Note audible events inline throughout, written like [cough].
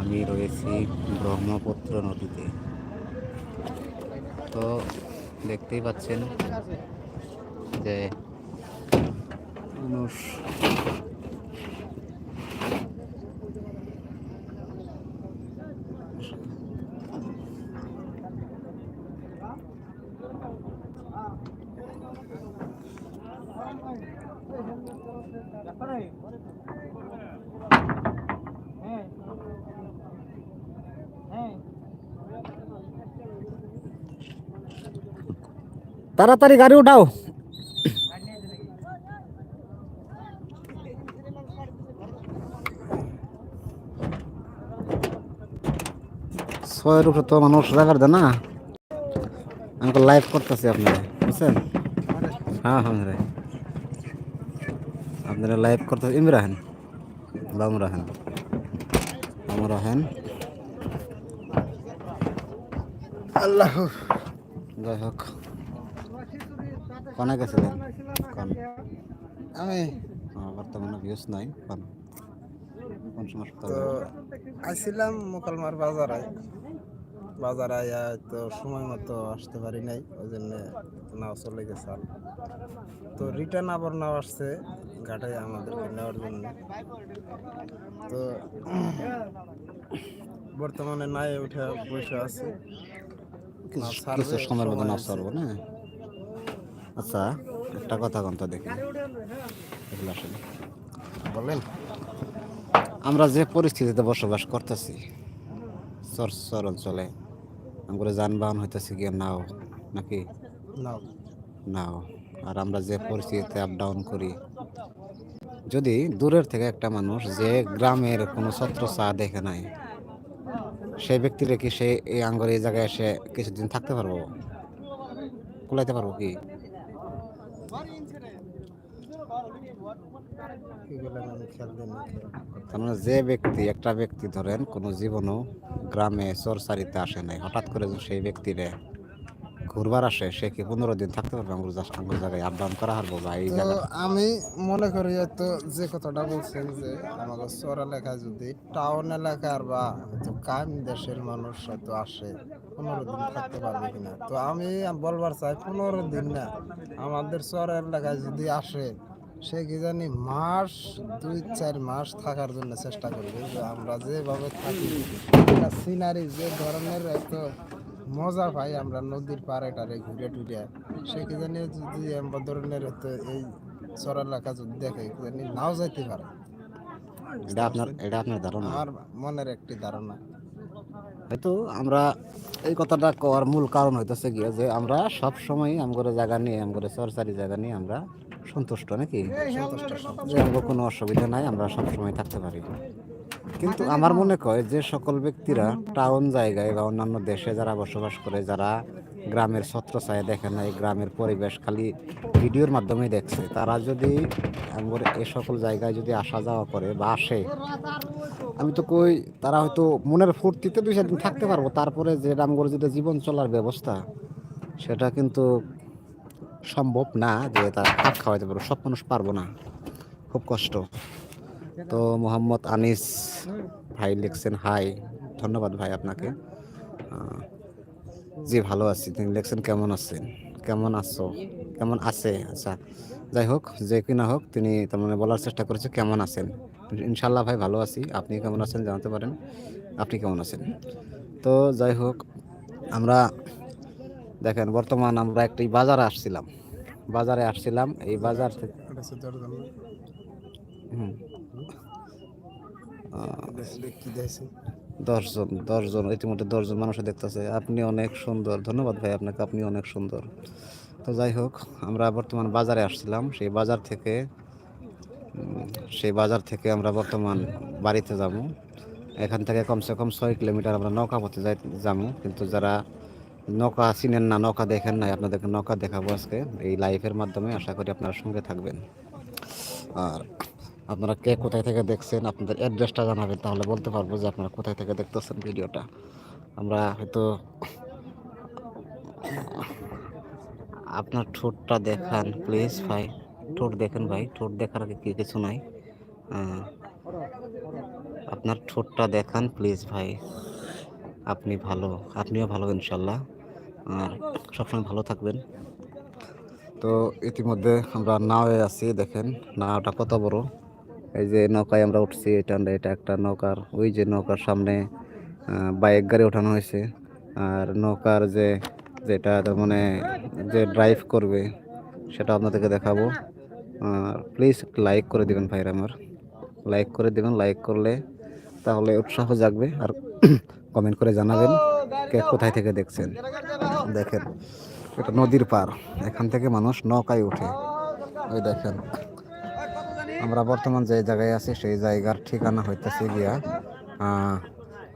আমি রয়েছি ব্রহ্মপুত্র নদীতে। তো দেখতেই পাচ্ছেন যে মানুষ তাড়াতাড়ি গাড়ি উঠাও। ছয়ের উপরে তো মানুষ রাখার দেয় না। আমি লাইভ করতেছি আপনারা বুঝছেন? হ্যাঁ হ্যাঁ রে আপনারা লাইভ হেন আল্লাহ। যাই হোক। কনে গেছিলেন কন। আমি। বর্তমানে ভিউজ নাই কন। কোন সমস্যা তো আসছিলাম মোকালমার বাজারে। বাজারে আয়া তো সময় মতো আসতে পারি নাই ওই জন্য নাও চলে গেছে। তো রিটার্ন আবার নাও আসছে ঘাটে আমাদেরকে নেওয়ার জন্য। তো [clears throat] বর্তমানে নাই উঠে বসে আছি। কিছু সময়ের সময় না আছে। না? আচ্ছা একটা কথা কন তো দেখি। এগুলো আসলে বলেন। আমরা যে পরিস্থিতিতে বসবাস করতেছি চর অঞ্চলে আমরা যানবাহন হইতেছে গিয়ে নাও নাকি? নাও। নাও। আর আমরা যে পরিস্থিতিতে আপ ডাউন করি যদি দূরের থেকে একটা মানুষ যে গ্রামের কোনো ছত্র চা দেখে নাই সেই ব্যক্তিরা কি সে এই আঙ্গর এই জায়গায় এসে কিছুদিন থাকতে পারব? কুলাইতে পারব কি? যে ব্যক্তি একটা ব্যক্তি ধরেন কোনো জীবনও গ্রামে চরসারিতে আসে নাই হঠাৎ করে সেই ব্যক্তিরে ঘুরবার আসে সে কি পনেরো দিন থাকতে পারবে আঙ্গুর আঙ্গুর জায়গায় আপ ডাউন করা হারবো বা এই আমি মনে করি তো যে কথাটা বলছেন যে আমাদের শহর এলাকায় যদি টাউন এলাকার বা কাম দেশের মানুষ হয়তো আসে পনেরো দিন থাকতে পারবে কিনা? তো আমি বলবার চাই পনেরো দিন না আমাদের শহর এলাকায় যদি আসে সে কি জানি মাস দুই চার মাস থাকার জন্য চেষ্টা করবে যে আমরা যেভাবে থাকি সিনারি যে ধরনের হয়তো মজা পাই আমরা নদীর পাড়ে টারে ঘুরে টুরে সে কি জানি যদি আমরা ধরনের হয়তো এই চর এলাকা যদি দেখে জানি নাও যাইতে পারে। এটা আপনার এটা আপনার ধারণা? আমার মনের একটি ধারণা। হয়তো আমরা এই কথাটা কওয়ার মূল কারণ হইতেছে গিয়ে যে আমরা সব সময় আমগরে জায়গা নিয়ে আমগরে সরকারি জায়গা নিয়ে আমরা সন্তুষ্ট নাকি? সন্তুষ্ট যে আমাদের কোনো অসুবিধা নাই আমরা সব সময় থাকতে পারি। কিন্তু আমার মনে হয় যে সকল ব্যক্তিরা টাউন জায়গায় বা অন্যান্য দেশে যারা বসবাস করে যারা গ্রামের ছত্রছায়া দেখে নাই গ্রামের পরিবেশ খালি ভিডিওর মাধ্যমেই দেখছে তারা যদি আমার এ সকল জায়গায় যদি আসা যাওয়া করে বা আসে আমি তো কই তারা হয়তো মনের ফুর্তিতে দুই চার দিন থাকতে পারব তারপরে যে রামগড় যেটা জীবন চলার ব্যবস্থা সেটা কিন্তু সম্ভব না যে তারা খাপ খাওয়াইতে পারব। সব মানুষ পারব না। খুব কষ্ট। তো মোহাম্মদ আনিস ভাই লিখছেন, হাই। ধন্যবাদ ভাই আপনাকে। জি, ভালো আছি। তিনি লিখছেন, কেমন আছেন? কেমন আছো? কেমন আছে? আচ্ছা যাই হোক, যে কি না হোক, তিনি তার মানে বলার চেষ্টা করেছে, কেমন আছেন? ইনশাল্লাহ ভাই, ভালো আছি। আপনি কেমন আছেন জানাতে পারেন। আপনি কেমন আছেন? তো যাই হোক, আমরা দেখেন, বর্তমান আমরা একটি বাজারে আসছিলাম। বাজারে আসছিলাম, এই বাজার থেকে দশজন দশজন ইতিমধ্যে দশজন মানুষও দেখতেছে। আপনি অনেক সুন্দর। ধন্যবাদ ভাই আপনাকে, আপনি অনেক সুন্দর। তো যাই হোক, আমরা বর্তমান বাজারে আসছিলাম। সেই বাজার থেকে সেই বাজার থেকে আমরা বর্তমান বাড়িতে যাব। এখান থেকে কমসে কম ছয় কিলোমিটার আমরা নৌকা পথে যাই যাব। কিন্তু যারা নৌকা চিনেন না, নৌকা দেখেন নাই, আপনাদেরকে নৌকা দেখাবো আজকে। এই লাইভের মাধ্যমে আশা করি আপনারা সঙ্গে থাকবেন। আর আপনারা কে কোথায় থেকে দেখছেন, আপনাদের অ্যাড্রেসটা জানাবেন, তাহলে বলতে পারব যে আপনারা কোথায় থেকে দেখতেছেন ভিডিওটা আমরা হয়তো আপনার ঠোঁটটা দেখান প্লিজ ভাই। ঠোঁট দেখেন ভাই, ঠোঁট দেখার আগে কি কিছু নাই। আপনার ঠোঁটটা দেখান প্লিজ ভাই। আপনি ভালো, আপনিও ভালো, ইনশাল্লাহ। সবসময় ভালো থাকবেন। তো ইতিমধ্যে আমরা নাওয়ে আছি, দেখেন নাওটা কত বড়। এই যে নৌকায় আমরা উঠছি, এটা এটা একটা নৌকার ওই যে নৌকার সামনে বাইক গাড়ি ওঠানো হয়েছে। আর নৌকার যে, যেটা মানে যে ড্রাইভ করবে, সেটা আপনাদেরকে দেখাবো। আর প্লিজ লাইক করে দিবেন ভাইরা আমার। লাইক করে দিবেন লাইক করলে তাহলে উৎসাহ জাগবে। আর [clears throat] কমেন্ট করে জানাবেন। কে কোথায় থেকে দেখছেন? দেখেন, এটা নদীর পার। এখান থেকে মানুষ নৌকায় উঠে। ওই দেখেন, আমরা বর্তমান যে জায়গায় আছি, সেই জায়গার ঠিকানা হইতেছে গিয়া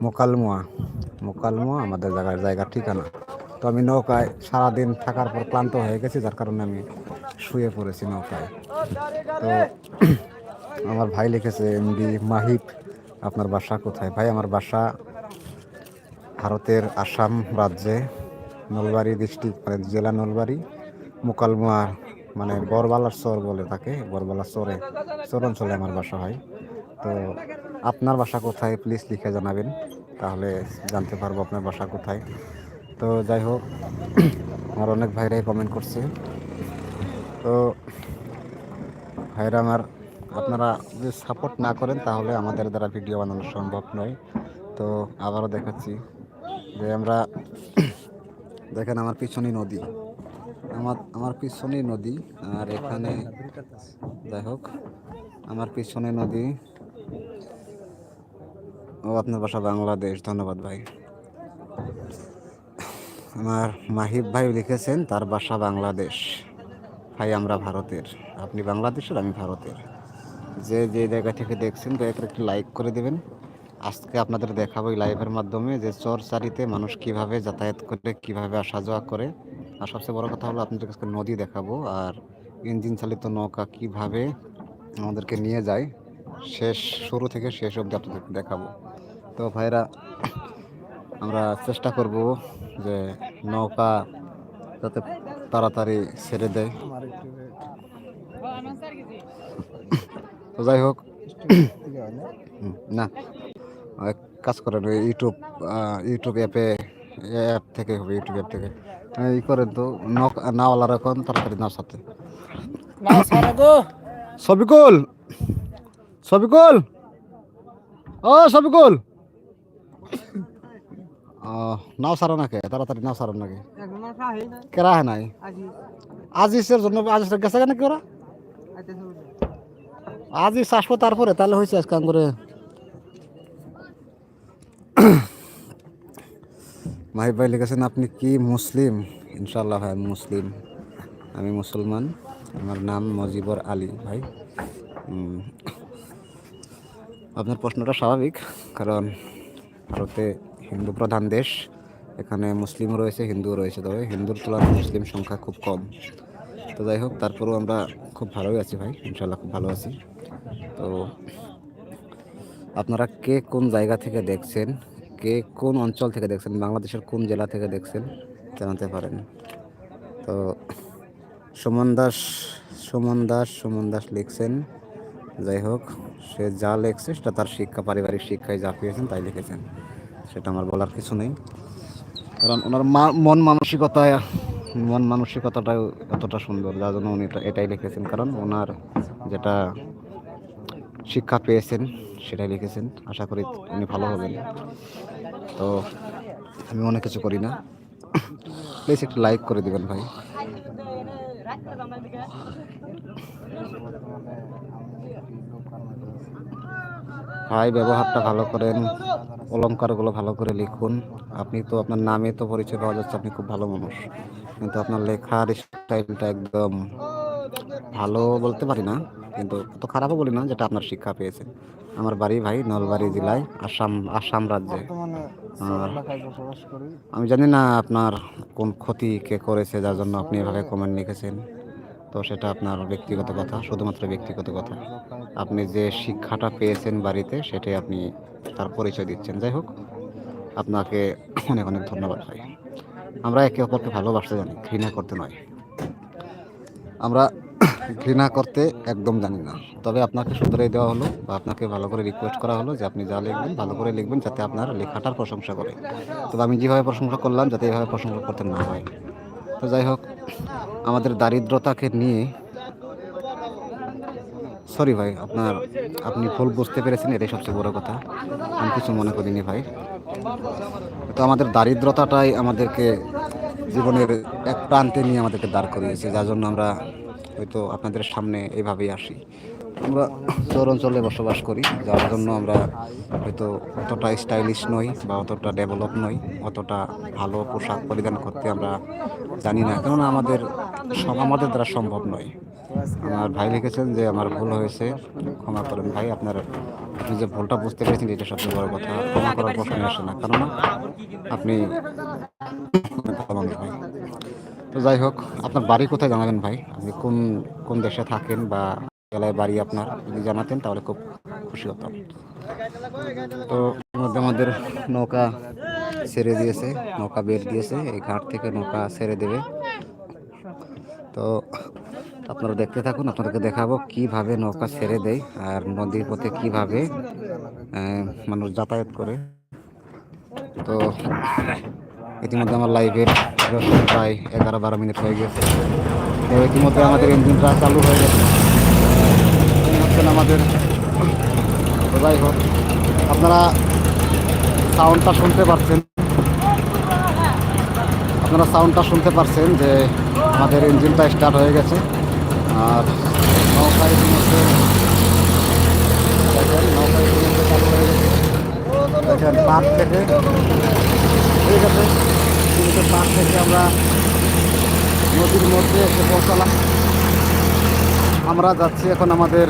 মোকালমোয়া। মোকালমোয়া আমাদের জায়গার জায়গার ঠিকানা। তো আমি নৌকায় সারাদিন থাকার পর ক্লান্ত হয়ে গেছি, যার কারণে আমি শুয়ে পড়েছি নৌকায়। তো আমার ভাই লিখেছে এমডি মাহিব আপনার বাসা কোথায়? ভাই, আমার বাসা ভারতের আসাম রাজ্যে নলবাড়ি ডিস্ট্রিক্ট মানে জেলা নলবাড়ি, মোকালমোয়া মানে বরবালার চর বলে তাকে, বরবালার চরে, চর অঞ্চলে আমার বাসা হয়। তো আপনার বাসা কোথায় প্লিজ লিখে জানাবেন, তাহলে জানতে পারব আপনার বাসা কোথায়। তো যাই হোক, আমার অনেক ভাইরাই কমেন্ট করছে। তো ভাইরা আমার, আপনারা যদি সাপোর্ট না করেন, তাহলে আমাদের দ্বারা ভিডিও বানানো সম্ভব নয়। তো আবারও দেখাচ্ছি। যে আমরা দেখেন আমার পিছনে নদী। আমার আমার পিছনে নদী আর এখানে যাই হোক আমার পিছনে নদী। ও, আপনার বাসা বাংলাদেশ, ধন্যবাদ ভাই। আমার মাহিব ভাই লিখেছেন, তার বাসা বাংলাদেশ। ভাই, আমরা ভারতের। আপনি বাংলাদেশের, আমি ভারতের। যে যে জায়গা থেকে দেখছেন, দয়া করে একটু লাইক করে দেবেন। আজকে আপনাদের দেখাবো এই লাইভের মাধ্যমে যে চরচারিতে মানুষ কীভাবে যাতায়াত করে কীভাবে আসা যাওয়া করে। আর সবচেয়ে বড় কথা হলো আপনাদের কাছে নদী দেখাবো আর ইঞ্জিন চালিত নৌকা কীভাবে আমাদেরকে নিয়ে যায় শেষ শুরু থেকে শেষ অবধি আপনাদেরকে দেখাবো। তো ভাইরা আমরা চেষ্টা করব যে নৌকা যাতে তাড়াতাড়ি ছেড়ে দেয়। তো যাই হোক [coughs] না। কাজ করেন ওই ইউটিউব ইউটিউব অ্যাপে অ্যাপ থেকে হবে ইউটিউব অ্যাপ থেকে। আহ, ই করেন তো নক নাওয়ালার এখন তাড়াতাড়ি নাও সাথে। সবিকুল সবিকুল ও সবিকুল নাও সারা নাকি? তাড়াতাড়ি নাও সারা নাকি? কেরা হয় নাই? আজি আজিসের জন্য আজিসের গেছে কেন কি ওরা? আইতে শুরু আসব তারপরে তাহলে হয়েছে আজকে করে মাহিব ভাই লিখেছেন আপনি কি মুসলিম? ইনশাল্লাহ ভাই মুসলিম। আমি মুসলমান। আমার নাম মজিবর আলী ভাই। আপনার প্রশ্নটা স্বাভাবিক, কারণ ভারতে হিন্দু প্রধান দেশ। এখানে মুসলিম রয়েছে হিন্দু রয়েছে। তবে হিন্দুর তুলনায় মুসলিম সংখ্যা খুব কম। তো যাই হোক, তারপরেও আমরা খুব ভালোই আছি ভাই ইনশাল্লাহ খুব ভালো আছি। তো আপনারা কে কোন জায়গা থেকে দেখছেন? কে কোন অঞ্চল থেকে দেখছেন? বাংলাদেশের কোন জেলা থেকে দেখছেন? জানাতে পারেন। তো সুমন দাস সুমন দাস সুমন দাস লিখছেন। যাই হোক, সে যা লিখছে সেটা তার শিক্ষা, পারিবারিক শিক্ষায় যা পেয়েছেন তাই লিখেছেন। সেটা আমার বলার কিছু নেই। কারণ ওনার মন মানসিকতা মন মানসিকতাটাও এতটা সুন্দর, যার জন্য উনি এটাই লিখেছেন। কারণ ওনার যেটা শিক্ষা পেয়েছেন, সেটাই লিখেছেন। আশা করি উনি ভালো হবেন। তো আমি অনেক কিছু করি না। প্লিজ একটু লাইক করে দিবেন ভাই। ভাই, ব্যবহারটা ভালো করেন, অলঙ্কারগুলো ভালো করে লিখুন। আপনি তো আপনার নামে তো পরিচয় পাওয়া যাচ্ছে, আপনি খুব ভালো মানুষ। কিন্তু আপনার লেখার স্টাইলটা একদম ভালো বলতে পারি না। কিন্তু অত খারাপও বলি না যেটা আপনার শিক্ষা পেয়েছেন আমার বাড়ি ভাই নলবাড়ি জেলায় আসাম আসাম রাজ্যে। আমি জানি না আপনার কোন ক্ষতি কে করেছে যার জন্য আপনি এভাবে কমেন্ট লিখেছেন। তো সেটা আপনার ব্যক্তিগত কথা শুধুমাত্র ব্যক্তিগত কথা। আপনি যে শিক্ষাটা পেয়েছেন বাড়িতে সেটাই আপনি তার পরিচয় দিচ্ছেন। যাই হোক আপনাকে অনেক অনেক ধন্যবাদ ভাই। আমরা একে অপরকে ভালোবাসতে জানি ঘৃণা করতে নয়। আমরা [coughs] ঘৃণা করতে একদম জানি না। তবে আপনাকে শুধরাই দেওয়া হলো বা আপনাকে ভালো করে রিকোয়েস্ট করা হলো যে আপনি যা লিখবেন ভালো করে লিখবেন যাতে আপনার লেখাটার প্রশংসা করে। তবে আমি যেভাবে প্রশংসা করলাম যাতে এইভাবে প্রশংসা করতে না হয়। তো যাই হোক, আমাদের দারিদ্রতাকে নিয়ে সরি ভাই, আপনার, আপনি ভুল বুঝতে পেরেছেন, এটাই সবচেয়ে বড় কথা। আমি কিছু মনে করিনি ভাই। তো আমাদের দারিদ্রতাটাই আমাদেরকে জীবনের এক প্রান্তে নিয়ে আমাদেরকে দাঁড় করিয়েছে, যার জন্য আমরা হয়তো আপনাদের সামনে এইভাবেই আসি। আমরা শহর অঞ্চলে বসবাস করি, যার জন্য আমরা হয়তো অতটা স্টাইলিশ নই বা অতটা ডেভেলপ নই, অতটা ভালো পোশাক পরিধান করতে আমরা জানি না। কেননা আমাদের আমাদের দ্বারা সম্ভব নয়। আমার ভাই লিখেছেন যে, আমার ভুল হয়েছে, ক্ষমা করেন ভাই, আপনার আপনি যে ভুলটা বুঝতে পেরেছেন, এটা সবচেয়ে বড় কথা। ক্ষমা করার প্রশ্ন আসে না। কেননা আপনি তো যাই হোক, আপনার বাড়ি কোথায় জানাবেন ভাই? আপনি কোন কোন দেশে থাকেন বা জেলায় বাড়ি আপনার যদি জানাতেন তাহলে খুব খুশি হতাম। তো মধ্যে আমাদের নৌকা ছেড়ে দিয়েছে, নৌকা বের দিয়েছে, এই ঘাট থেকে নৌকা ছেড়ে দেবে। তো আপনারা দেখতে থাকুন, আপনাদেরকে দেখাবো কীভাবে নৌকা ছেড়ে দেয় আর নদীর পথে কীভাবে মানুষ যাতায়াত করে। তো ইতিমধ্যে আমার লাইভের প্রায় এগারো বারো মিনিট হয়ে গেছে। তো ইতিমধ্যে আমাদের ইঞ্জিনটা চালু হয়ে গেছে। হচ্ছেন আমাদের যাই হোক আপনারা সাউন্ডটা শুনতে পারছেন। আপনারা সাউন্ডটা শুনতে পারছেন যে আমাদের ইঞ্জিনটা স্টার্ট হয়ে গেছে। আর নৌকা ইতিমধ্যে দেখেন নৌকা ইতিমধ্যে চালু হয়ে গেছে। দেখেন পার্ক থেকে ঠিক আছে কিন্তু পার্ক থেকে আমরা নদীর মধ্যে এসে পৌঁছালাম। আমরা যাচ্ছি এখন আমাদের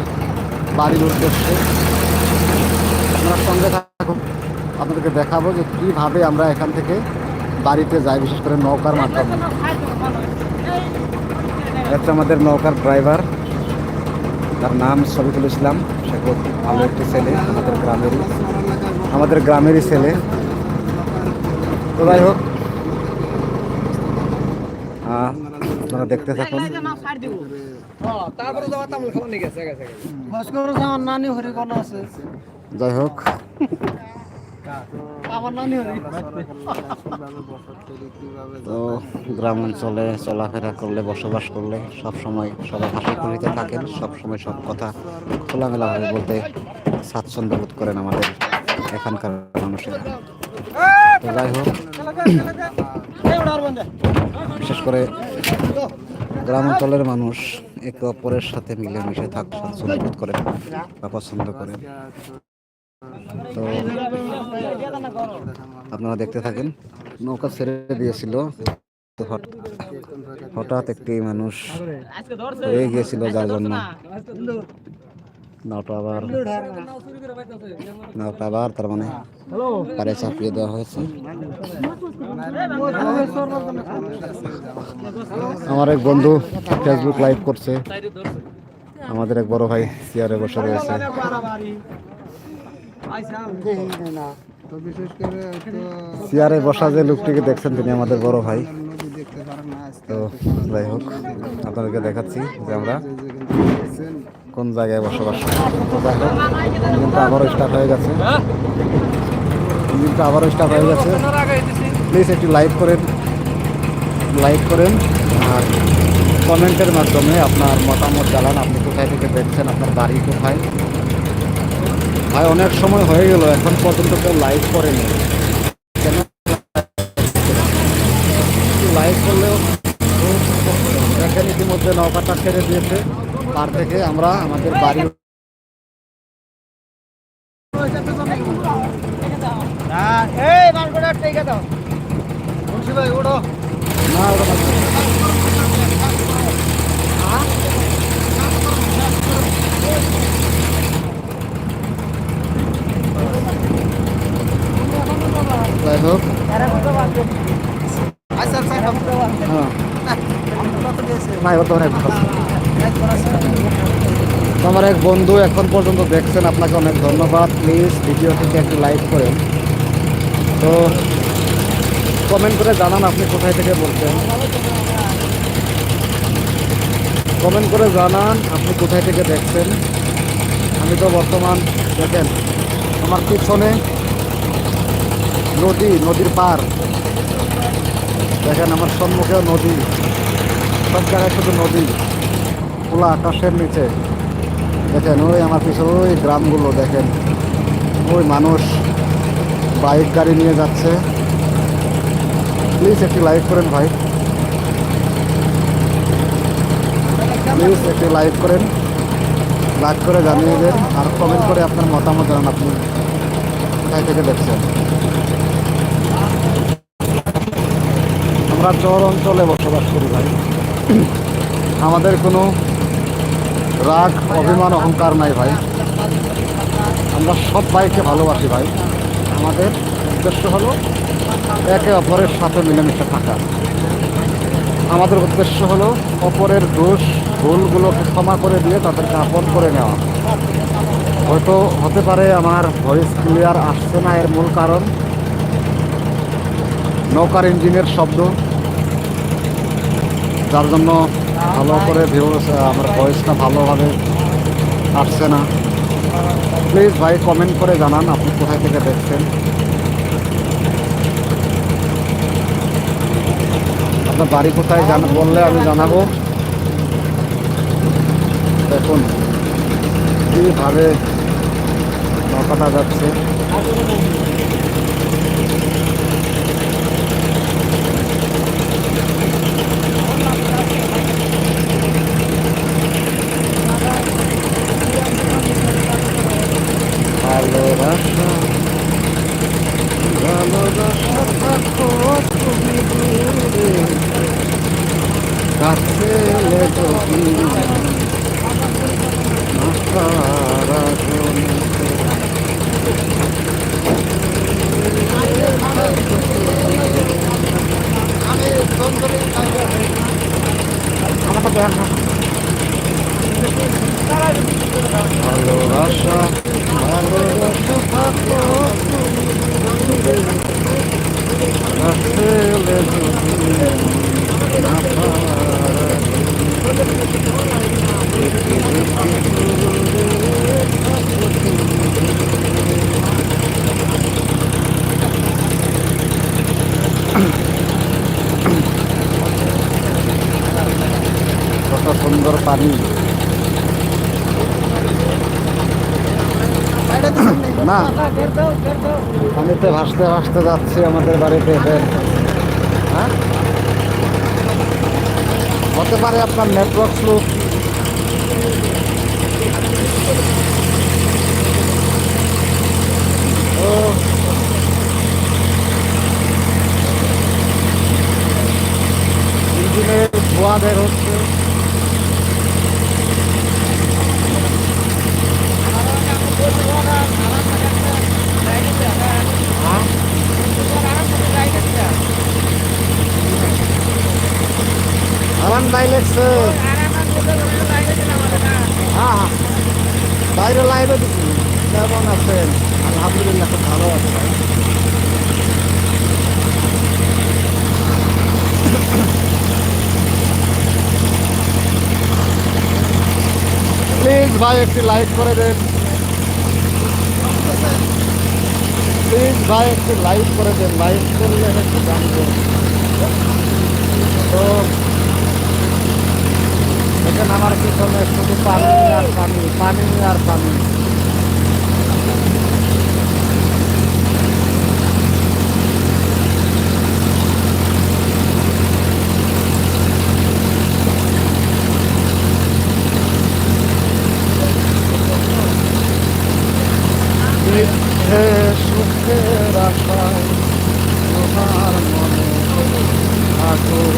বাড়ির উদ্দেশ্যে। আপনারা সঙ্গে থাকুন। আপনাদেরকে দেখাবো যে কীভাবে আমরা এখান থেকে বাড়িতে যাই, বিশেষ করে নৌকার মাধ্যমে। এটা আমাদের নৌকার ড্রাইভার। তার নাম শফিকুল ইসলাম। সে খুব ভালো একটি ছেলে, আমাদের গ্রামেরই। আমাদের গ্রামেরই ছেলে। তো যাই হোক। আপনারা দেখতে থাকুন। যাই হোক। তো গ্রাম অঞ্চলে চলাফেরা করলে বসবাস করলে সব সময় সবাই হাসি খুশিতে থাকেন সব সময় সব কথা খোলামেলাভাবে বলতে স্বাচ্ছন্দ্য বোধ করেন আমাদের এখানকার মানুষেরা। তো যাই হোক, বিশেষ করে গ্রাম অঞ্চলের মানুষ একে অপরের সাথে মিলেমিশে বোধ করেন বা পছন্দ করে। তো আপনারা দেখতে থাকেন, নৌকা ছেড়ে দিয়েছিল। হঠাৎ একটি মানুষ হয়ে গিয়েছিল যার জন্য নাওটা আবার নাওটা আবার তার মানে পারে চাপিয়ে দেওয়া হয়েছে। আমার এক বন্ধু ফেসবুক লাইভ করছে। আমাদের এক বড় ভাই চেয়ারে বসে রয়েছে। চেয়ারে বসা যে লোকটিকে দেখছেন তিনি আমাদের বড় ভাই। তো যাই হোক আপনাদেরকে দেখাচ্ছি যে আমরা কোন জায়গায় বসবাস করি। ইঞ্জিনটা আবারও স্টার্ট হয়ে গেছে। ইঞ্জিনটা আবারও স্টার্ট হয়ে গেছে। প্লিজ একটি লাইক করেন। লাইক করেন। আর কমেন্টের মাধ্যমে আপনার মতামত জানান। আপনি কোথায় থেকে দেখছেন? আপনার বাড়ি কোথায়? ভাই অনেক সময় হয়ে গেল। এখন পর্যন্ত কেউ লাইক করেনি। কেন? লাইক করলেও দেখেন ইতিমধ্যে নৌকাটা ছেড়ে দিয়েছে। পার থেকে আমরা আমাদের বাড়ি এই মানকোটা টেকে দাও মুন্সি ভাই ওড়ো না ওটা বাদ দাও। যাই হোক আচ্ছা আচ্ছা হ্যাঁ না এবার তো অনেক ভালো তো আমার এক বন্ধু এখন পর্যন্ত দেখছেন, আপনাকে অনেক ধন্যবাদ। প্লিজ ভিডিওটিকে একটু লাইক করেন। তো কমেন্ট করে জানান আপনি কোথায় থেকে বলছেন। কমেন্ট করে জানান আপনি কোথায় থেকে দেখছেন। আমি তো বর্তমান, দেখেন, আমার পিছনে নদী, নদীর পার। দেখেন, আমার সম্মুখেও নদী। সব জায়গায় শুধু নদী। খোলা আকাশের নিচে। দেখেন, ওই আমার পিছনে ওই গ্রামগুলো দেখেন। ওই মানুষ বাইক গাড়ি নিয়ে যাচ্ছে। প্লিজ একটি লাইক করেন ভাই। প্লিজ একটি লাইক করেন। লাইক করে জানিয়ে দেন আর কমেন্ট করে আপনার মতামত জানান আপনি কোথায় থেকে দেখছেন। আমরা চর অঞ্চলে বসবাস করি ভাই। আমাদের কোনো রাগ, অভিমান, অহংকার নাই ভাই। আমরা সব ভাইকে ভালোবাসি ভাই। আমাদের উদ্দেশ্য হলো একে অপরের সাথে মিলেমিশে থাকা। আমাদের উদ্দেশ্য হলো অপরের দোষ, ভুলগুলোকে ক্ষমা করে দিয়ে তাদেরকে আপন করে নেওয়া। হয়তো হতে পারে আমার ভয়েস ক্লিয়ার আসছে না এর মূল কারণ। নৌকার ইঞ্জিনের শব্দ। যার জন্য ভালো করে ভিউস আমার ভয়েসটা ভালোভাবে আসছে না। প্লিজ ভাই কমেন্ট করে জানান আপনি কোথায় থেকে দেখছেন। আপনার বাড়ি কোথায় জান, বললে আমি জানাব। দেখুন, কীভাবে নৌকাটা যাচ্ছে ভালোবাসা ভালোবাসা থাকো তুমি দূরে কাছে এলে যদি আশার আগুনে ভালোবাসা ভালোবাসা থাকো কাছে এলে যদি আশার কত সুন্দর পানি না ভাসতে ভাসতে যাচ্ছি আমাদের বাড়িতে। হ্যাঁ। হতে পারে আপনার নেটওয়ার্ক স্লো ইঞ্জিনের ধোঁয়া বের হচ্ছে আরাম ভাই লেগছে হ্যাঁ হ্যাঁ বাইরে লাইভে কেমন আছেন? আলহামদুলিল্লাহ, খুব ভালো আছে ভাই। প্লিজ ভাই, একটি লাইক করে দেন। প্লিজ ভাই, একটু লাইক করে দেন। লাইক করলে একটু জানব তো এখানে আমার পিছনে শুধু পানি আর পানি পানি আর পানি। সুখের আশায় তোমার মনে আগুন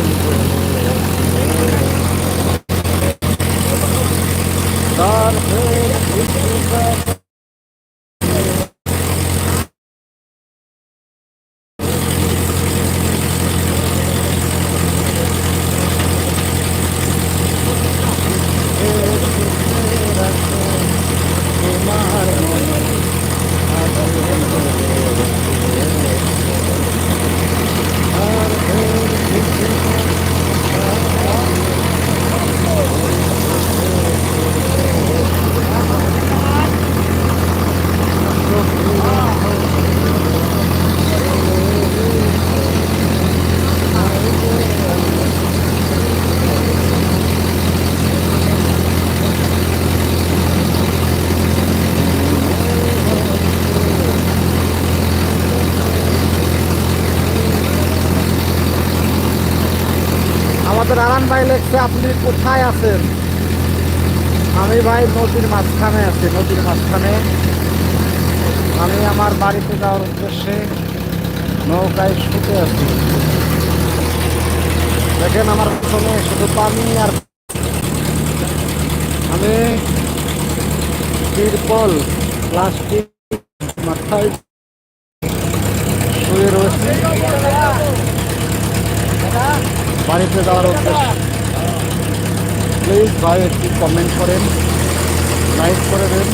ভাই লেখছে, আপনি কোথায় আছেন? আমি ভাই নদীর মাঝখানে আছি, নদীর মাঝখানে। আমি আমার বাড়িতে যাওয়ার উদ্দেশ্যে নৌকায় শুতে আছি। দেখেন আমার পিছনে শুধু পানি আর আমি তিরপল, প্লাস্টিক মাথায় শুয়ে রয়েছে। বাড়িতে যাওয়ার উদ্দেশ্যে। প্লিজ ভাই একটি কমেন্ট করেন লাইক করে দেন।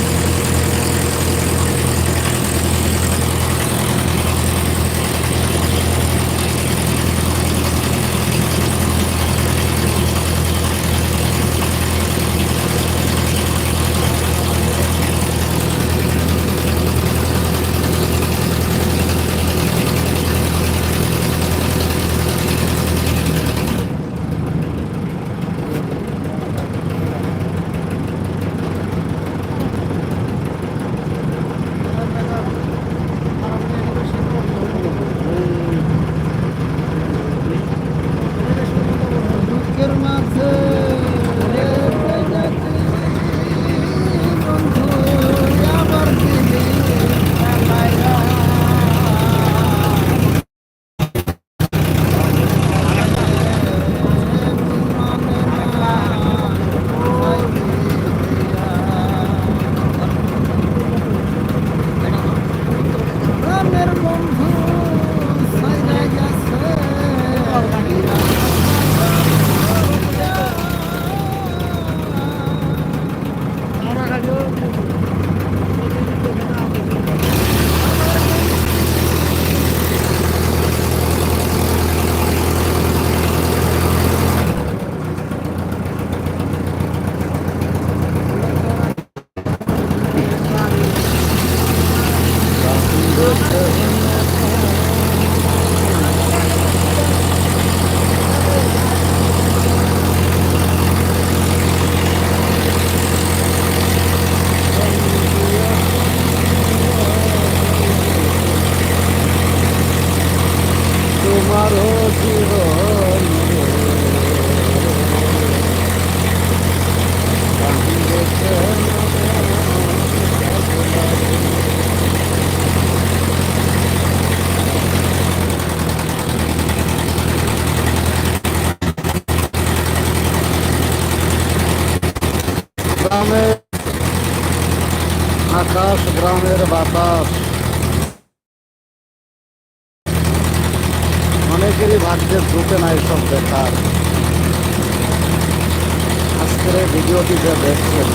আকাশ গ্রামের বাতাস। অনেকেরই ভাগ্যে ঢুকে নাই সব দেখার আজকের এই ভিডিওটি যে দেখছেন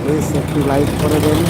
প্লিজ একটি লাইক করে দেন।